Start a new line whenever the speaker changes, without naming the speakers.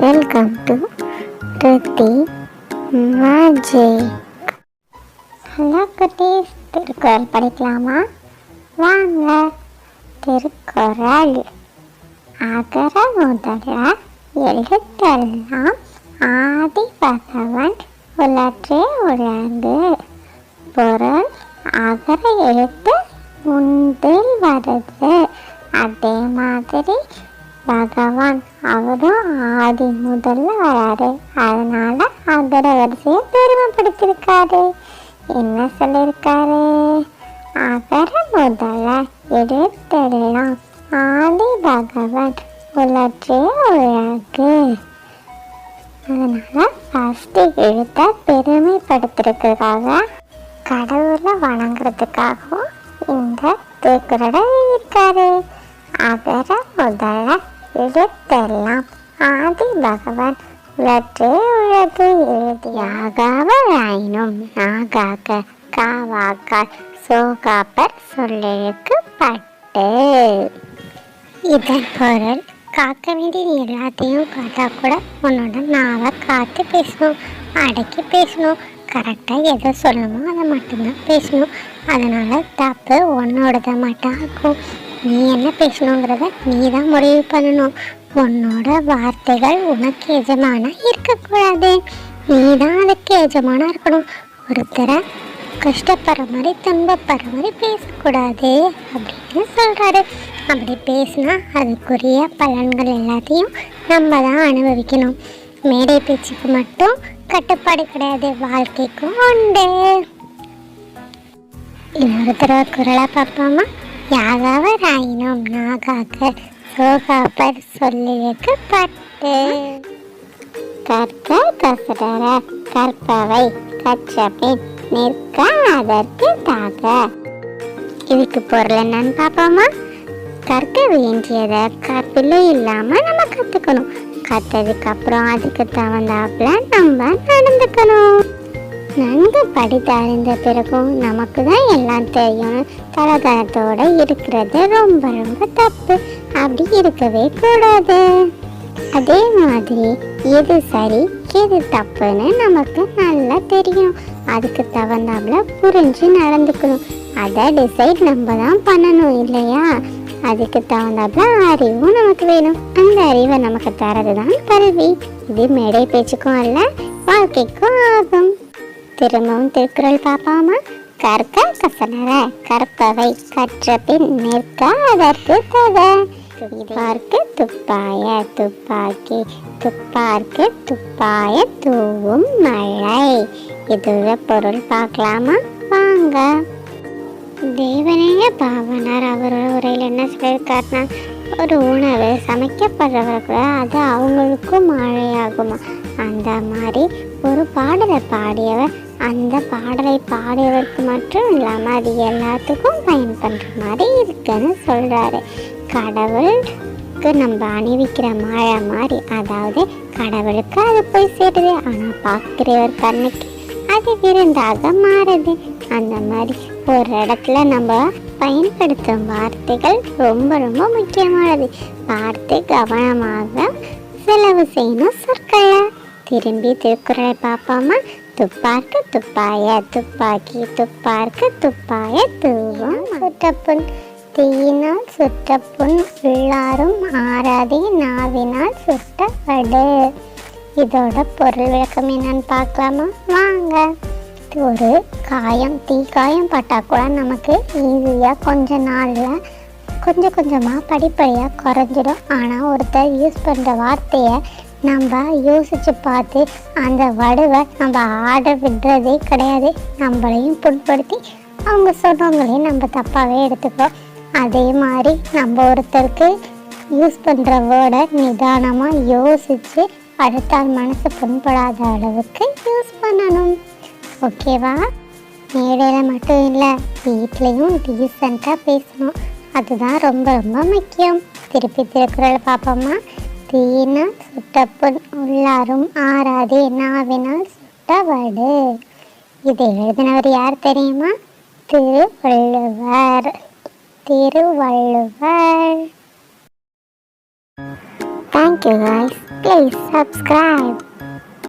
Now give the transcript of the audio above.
welcome to Riddhi magic hello குட்டீஸ் திருக்குறள் படிக்கலாமா வாங்க திருக்குறள் அகர முதல எழுத்தெல்லாம் ஆதி பகவன் உலற்றே உலகு பொருள் அகர எழுத்து முன்பில் வருது அதே மாதிரி பகவான் அவரும் ஆதி முதல்ல வராரு அதனால அவரோட வரிசையை பெருமைப்படுத்திருக்காரு என்ன சொல்லியிருக்காரு அவரை முதல்ல எடுத்துடலாம் ஆதி பகவான் உலற்றே உழாக்கு அதனால ஃபஸ்ட்டு எழுத்த பெருமைப்படுத்துறதுக்காக கடவுளை வணங்குறதுக்காகவும் இந்த திருக்குறளை இருக்காரு அவரை முதல்ல இடத்தெல்லாம் ஆதி பகவன் உலற்றே உலகு எழுதியாகாவராயினும் நாகாக காவாக்கால் சோகாப்பர் சொல்லெழுக்கு பட்டு இதன் பொருள் காக்க வேண்டிய எல்லாத்தையும் காத்தா கூட உன்னோட நாவை காத்து பேசணும் அடக்கி பேசணும் கரெக்டாக எதை சொல்லணுமோ அதை மட்டும்தான் பேசணும் அதனால் தப்பு உன்னோடதை மட்டும் ஆகும் நீ என்ன பேசணுங்கிறத நீ தான் முடிவு பண்ணணும் உன்னோட வார்த்தைகள் உனக்கு எஜமானா இருக்கக்கூடாது நீ தான் அதுக்கு எஜமானா இருக்கணும் ஒருத்தரை கஷ்டப்படுற மாதிரி துன்பப்படுற மாதிரி பேசக்கூடாது அப்படின்னு சொல்கிறாரு அப்படி பேசினா அதுக்குரிய பலன்கள் எல்லாத்தையும் நம்ம தான் அனுபவிக்கணும் மேடை பேச்சுக்கு மட்டும் கட்டுப்பாடு கிடையாது வாழ்க்கைக்கும் உண்டு இன்னொரு தடவை குரலாக பார்ப்போமா யாராவதாயினும் நாகாக சோகாப்பர் சொல்லிருக்கு பட்டு கற்க கசடர கற்பவை கற்றபின் நிற்க அதற்கு தாக இதுக்கு பொருள் என்னன்னு பார்ப்போமா கற்க வேண்டியத கற்பிலே இல்லாமல் நம்ம கற்றுக்கணும் கத்ததுக்கு அப்புறம் அதுக்கு தகுந்தாப்புல நம்ம நடந்துக்கணும் நன்கு படித்தறிந்த பிறகும் நமக்கு தான் எல்லாம் தெரியும் தலதளத்தோடு இருக்கிறது ரொம்ப ரொம்ப தப்பு அப்படி இருக்கவே கூடாது அதே மாதிரி எது சரி எது தப்புன்னு நமக்கு நல்லா தெரியும் அதுக்கு தகுந்தாப்புல புரிஞ்சு நடந்துக்கணும் அதை டிசைட் நம்ம தான் பண்ணணும் இல்லையா அதுக்கு தகுந்தாப்புல அறிவும் நமக்கு வேணும் அந்த அறிவை நமக்கு தரது தான் கல்வி இது மேடை பேச்சுக்கும் அல்ல வாழ்க்கைக்கும் ஆகும் திரும்பவும் திருக்குறள் பார்ப்போமா கற்க கசனர கற்பவை கற்ற பின் நிற்க அதற்கு துப்பார்க்கு துப்பாய துப்பாக்கி துப்பார்க்கு துப்பாய தூவும் மழை இதுல பொருள் பார்க்கலாமா வாங்க தேவனைய பாவனார் அவரோட உரையில் என்ன சொல்லியிருக்காருனா ஒரு உணவு சமைக்கப்படுறவர்கள் அது அவங்களுக்கும் மழையாகுமா அந்த மாதிரி ஒரு பாடலை பாடியவர் அந்த பாடலை பாடியவருக்கு மட்டும் இல்லாமல் அது எல்லாத்துக்கும் பயன் பண்ணுற மாதிரி இருக்குன்னு சொல்கிறாரு கடவுளுக்கு நம்ம அணிவிக்கிற மழை மாதிரி அதாவது கடவுளுக்கு அது போய் சேருது ஆனால் பார்க்குறவர் கண்ணுக்கு அது விருந்தாக மாறுது அந்த மாதிரி ஒரு இடத்துல நம்ம பயன்படுத்தும் வார்த்தைகள் ரொம்ப ரொம்ப முக்கியமானது பார்த்து கவனமாக செலவு செய்யணும் சொற்களை திரும்பி திருக்குறளை பார்ப்போமா துப்பார்க்க துப்பாய துப்பாக்கி துப்பார்க்க துப்பாய தூவம் சுற்றப்புண் தீயினால் சுற்றப்புண் உள்ளாரும் ஆறாதே நாவினால் சுட்டப்படு இதோட பொருள் விளக்கம் என்னன்னு பார்க்கலாமா வாங்க ஒரு காயம் தீ காயம் பட்டால் கூட நமக்கு ஈஸியாக கொஞ்ச நாளில் கொஞ்சம் கொஞ்சமாக படிப்படியாக குறைஞ்சிடும் ஆனால் ஒருத்தர் யூஸ் பண்ணுற வார்த்தையை நம்ம யோசித்து பார்த்து அந்த வடுவை நம்ம ஆர்டர் விடுறதே கிடையாது நம்மளையும் புண்படுத்தி அவங்க சொன்னவங்களையும் நம்ம தப்பாகவே எடுத்துக்கிறோம் அதே மாதிரி நம்ம ஒருத்தருக்கு யூஸ் பண்ணுற வேர்டை நிதானமாக யோசித்து அடுத்தால் மனசு புண்படாத அளவுக்கு யூஸ் பண்ணணும் ஓகேவா மேடையில் மட்டும் இல்லை வீட்லேயும் டீசெண்டாக பேசணும் அதுதான் ரொம்ப ரொம்ப முக்கியம் திருப்பி திருக்குறள் பார்ப்போமா தீனால் சுட்டப்பொன் உள்ளாரும் ஆறாதே நாவினால் சுட்டவடு இதை எழுதினவர் யார் தெரியுமா Thiruvalluvar Thiruvalluvar thank you guys please subscribe